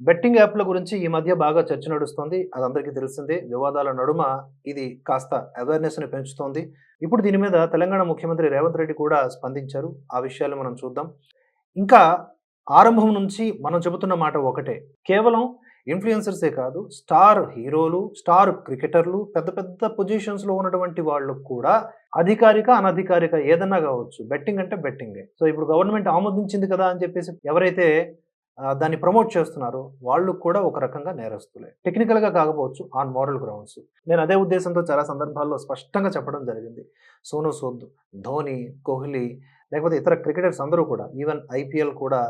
Betting యాప్ల గురించి ఈ మధ్య బాగా చర్చ నడుస్తుంది. అది అందరికీ తెలిసిందే. వివాదాల నడుమ ఇది కాస్త అవేర్నెస్ని పెంచుతోంది. ఇప్పుడు దీని మీద తెలంగాణ ముఖ్యమంత్రి రేవంత్ రెడ్డి కూడా స్పందించారు. ఆ విషయాలు మనం చూద్దాం. ఇంకా ఆరంభం నుంచి మనం చెబుతున్న మాట ఒకటే. కేవలం ఇన్ఫ్లుయెన్సర్సే కాదు స్టార్ హీరోలు స్టార్ క్రికెటర్లు పెద్ద పెద్ద పొజిషన్స్లో ఉన్నటువంటి వాళ్ళు కూడా అధికారిక అనధికారిక ఏదన్నా కావచ్చు బెట్టింగ్ అంటే బెట్టింగే సో ఇప్పుడు గవర్నమెంట్ ఆమోదించింది కదా అని చెప్పేసి ఎవరైతే దాన్ని ప్రమోట్ చేస్తున్నారు. వాళ్ళు కూడా ఒక రకంగా నేరస్తులే. టెక్నికల్గా కాకపోవచ్చు ఆన్ మోరల్ గ్రౌండ్స్ నేను అదే ఉద్దేశంతో చాలా సందర్భాల్లో స్పష్టంగా చెప్పడం జరిగింది. సోను సూద్ ధోని కోహ్లీ లేకపోతే ఇతర క్రికెటర్స్ అందరూ కూడా ఈవెన్ ఐపీఎల్ కూడా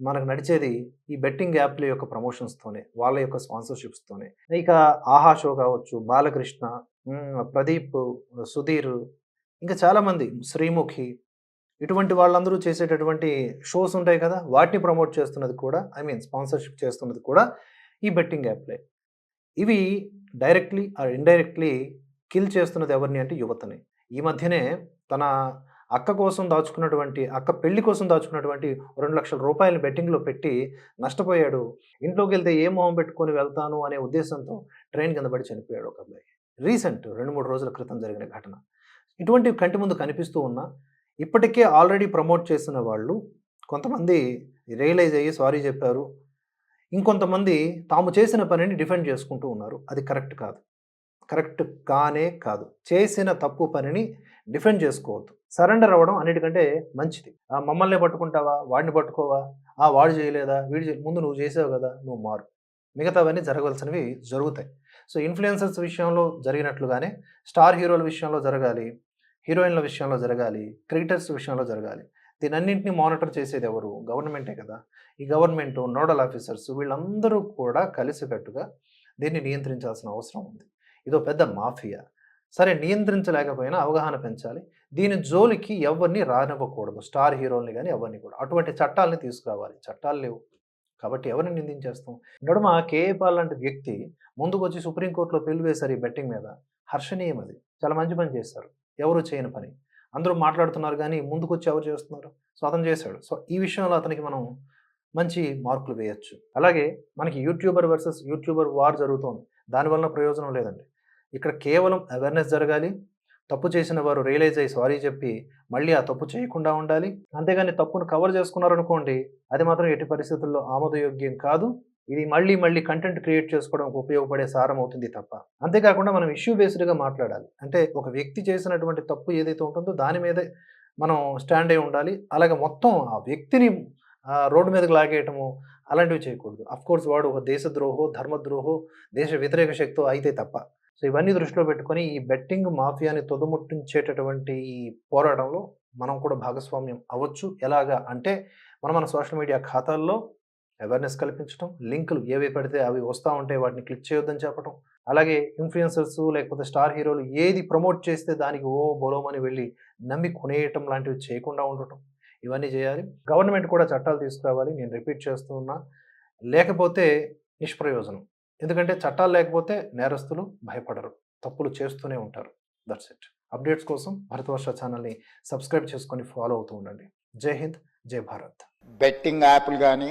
మనకు నడిచేది ఈ బెట్టింగ్ యాప్ల యొక్క ప్రమోషన్స్తోనే వాళ్ళ యొక్క స్పాన్సర్షిప్స్తోనే ఇక ఆహా షో కావచ్చు బాలకృష్ణ ప్రదీప్ సుధీర్ ఇంకా చాలామంది శ్రీముఖి ఇటువంటి వాళ్ళందరూ చేసేటటువంటి షోస్ ఉంటాయి కదా వాటిని ప్రమోట్ చేస్తున్నది కూడా ఐ మీన్ స్పాన్సర్షిప్ చేస్తున్నది కూడా ఈ బెట్టింగ్ యాప్లే ఇవి డైరెక్ట్లీ ఆర్ ఇండైరెక్ట్లీ కిల్ చేస్తున్నది ఎవరిని అంటే యువతని. ఈ మధ్యనే తన అక్క కోసం దాచుకున్నటువంటి అక్క పెళ్ళి కోసం దాచుకున్నటువంటి రెండు లక్షల రూపాయలు బెట్టింగ్లో పెట్టి నష్టపోయాడు. ఇంట్లోకి వెళ్తే ఏ మొహం పెట్టుకొని వెళ్తాను అనే ఉద్దేశంతో ట్రైన్ కింద పడి చనిపోయాడు ఒక అబ్బాయి. రీసెంట్ రెండు మూడు రోజుల క్రితం జరిగిన ఘటన. ఇటువంటి కంటి ముందు కనిపిస్తూ ఉన్నా ఇప్పటికే ఆల్రెడీ ప్రమోట్ చేసిన వాళ్ళు కొంతమంది రియలైజ్ అయ్యి సారీ చెప్పారు. ఇంకొంతమంది తాము చేసిన పనిని డిఫెండ్ చేసుకుంటూ ఉన్నారు. అది కరెక్ట్ కాదు. కరెక్ట్ కానే కాదు. చేసిన తప్పు పనిని డిఫెండ్ చేసుకోవద్దు. సరెండర్ అవ్వడం అన్నిటికంటే మంచిది. ఆ మమ్మల్ని పట్టుకుంటావా? వాడిని పట్టుకోవా? ఆ వాడు చేయలేదా? వీడు ముందు నువ్వు చేసావు కదా? నువ్వు మారు. మిగతావన్నీ జరగవలసినవి జరుగుతాయి. సో ఇన్ఫ్లుయెన్సర్స్ విషయంలో జరిగినట్లుగానే స్టార్ హీరోల విషయంలో జరగాలి. హీరోయిన్ల విషయంలో జరగాలి క్రికెటర్స్ విషయంలో జరగాలి. దీనన్నింటినీ మానిటర్ చేసేది ఎవరు? గవర్నమెంటే కదా. ఈ గవర్నమెంట్ నోడల్ ఆఫీసర్స్ వీళ్ళందరూ కూడా కలిసికట్టుగా దీన్ని నియంత్రించాల్సిన అవసరం ఉంది. ఇదో పెద్ద మాఫియా. సరే నియంత్రించలేకపోయినా అవగాహన పెంచాలి. దీని జోలికి ఎవరిని రానివ్వకూడదు. స్టార్ హీరోల్ని కానీ ఎవరిని కూడా. అటువంటి చట్టాలని తీసుకురావాలి. చట్టాలు లేవు. కాబట్టి ఎవరిని నిందించేస్తాం? నడుమ కేఏపాల్ లాంటి వ్యక్తి ముందుకు వచ్చి సుప్రీంకోర్టులో పిల్లు వేశారు ఈ బెట్టింగ్ మీద. హర్షణీయం అది. చాలా మంచి పని చేశారు. ఎవరు చేయని పని. అందరూ మాట్లాడుతున్నారు కానీ ముందుకు వచ్చి ఎవరు చేస్తున్నారు? సో అతను చేశాడు. సో ఈ విషయంలో అతనికి మనం మంచి మార్కులు వేయచ్చు. అలాగే మనకి యూట్యూబర్ వర్సెస్ యూట్యూబర్ వార్ జరుగుతోంది. దానివల్ల ప్రయోజనం లేదండి. ఇక్కడ కేవలం అవేర్నెస్ జరగాలి. తప్పు చేసిన వారు రియలైజ్ అయ్యి సారీ చెప్పి మళ్ళీ ఆ తప్పు చేయకుండా ఉండాలి. అంతేగాని తప్పును కవర్ చేసుకున్నారనుకోండి అది మాత్రం ఎట్టి పరిస్థితుల్లో ఆమోదయోగ్యం కాదు. ఇది మళ్ళీ మళ్ళీ కంటెంట్ క్రియేట్ చేసుకోవడానికి ఉపయోగపడే సారం అవుతుంది తప్ప. అంతేకాకుండా మనం ఇష్యూ బేస్డ్గా మాట్లాడాలి. అంటే ఒక వ్యక్తి చేసినటువంటి తప్పు ఏదైతే ఉంటుందో దాని మీదే మనం స్టాండ్ అయి ఉండాలి. అలాగే మొత్తం ఆ వ్యక్తిని ఆ, రోడ్డు మీదకి లాగేయటము అలాంటివి చేయకూడదు. కోర్స్ వాడు ఒక దేశద్రోహో ధర్మద్రోహో దేశ వ్యతిరేక శక్తో అయితే తప్ప. సో ఇవన్నీ దృష్టిలో పెట్టుకొని ఈ బెట్టింగ్ మాఫియాని తొదముట్టించేటటువంటి ఈ పోరాటంలో మనం కూడా భాగస్వామ్యం అవ్వచ్చు. ఎలాగా అంటే మనం మన సోషల్ మీడియా ఖాతాల్లో అవేర్నెస్ కల్పించడం లింకులు ఏవి పడితే అవి వస్తూ ఉంటే వాటిని క్లిక్ చేయొద్దని చెప్పడం అలాగే ఇన్ఫ్లుయెన్సర్స్ లేకపోతే స్టార్ హీరోలు ఏది ప్రమోట్ చేస్తే దానికి ఓ బొలోమని వెళ్ళి నమ్మి కొనేయటం లాంటివి చేయకుండా ఉండటం. ఇవన్నీ చేయాలి. గవర్నమెంట్ కూడా చట్టాలు తీసుకురావాలి. నేను రిపీట్ చేస్తున్నా లేకపోతే నిష్ప్రయోజనం. ఎందుకంటే చట్టాలు లేకపోతే నేరస్తులు భయపడరు. తప్పులు చేస్తూనే ఉంటారు. దట్స్ ఇట్ అప్డేట్స్ కోసం భరతవర్ష ఛానల్ని సబ్స్క్రైబ్ చేసుకొని ఫాలో అవుతూ ఉండండి. జై హింద్ జై భారత్. బెట్టింగ్ యాప్లు కానీ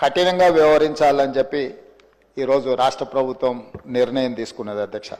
కఠినంగా వ్యవహరించాలని చెప్పి ఈరోజు రాష్ట్ర ప్రభుత్వం నిర్ణయం తీసుకున్నది అధ్యక్ష.